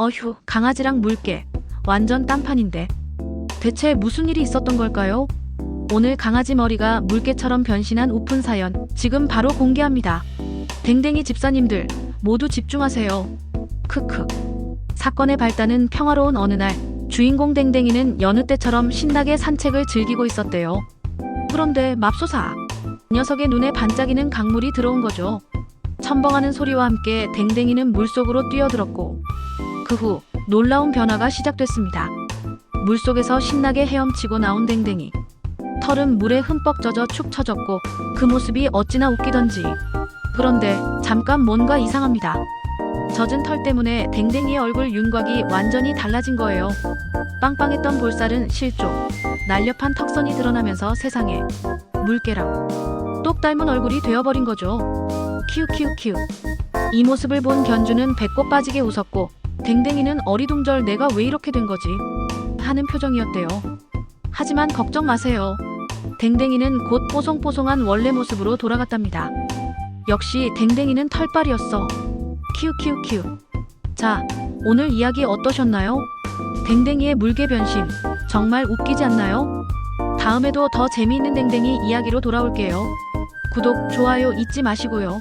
어휴, 강아지랑 물개. 완전 딴판인데. 대체 무슨 일이 있었던 걸까요? 오늘 강아지 머리가 물개처럼 변신한 오픈 사연 지금 바로 공개합니다. 댕댕이 집사님들 모두 집중하세요. 크크. 사건의 발단은 평화로운 어느 날 주인공 댕댕이는 여느 때처럼 신나게 산책을 즐기고 있었대요. 그런데 맙소사 녀석의 눈에 반짝이는 강물이 들어온 거죠. 첨벙하는 소리와 함께 댕댕이는 물속으로 뛰어들었고 그 후 놀라운 변화가 시작됐습니다. 물속에서 신나게 헤엄치고 나온 댕댕이. 털은 물에 흠뻑 젖어 축 처졌고 그 모습이 어찌나 웃기던지. 그런데 잠깐 뭔가 이상합니다. 젖은 털 때문에 댕댕이의 얼굴 윤곽이 완전히 달라진 거예요. 빵빵했던 볼살은 실족, 날렵한 턱선이 드러나면서 세상에 물개랑 똑 닮은 얼굴이 되어버린 거죠. 키우키우키우. 이 모습을 본 견주는 배꼽 빠지게 웃었고 댕댕이는 어리둥절 내가 왜 이렇게 된 거지? 하는 표정이었대요. 하지만 걱정 마세요. 댕댕이는 곧 뽀송뽀송한 원래 모습으로 돌아갔답니다. 역시 댕댕이는 털빨이었어. 키우키우키우. 자, 오늘 이야기 어떠셨나요? 댕댕이의 물개 변신. 정말 웃기지 않나요? 다음에도 더 재미있는 댕댕이 이야기로 돌아올게요. 구독, 좋아요 잊지 마시고요.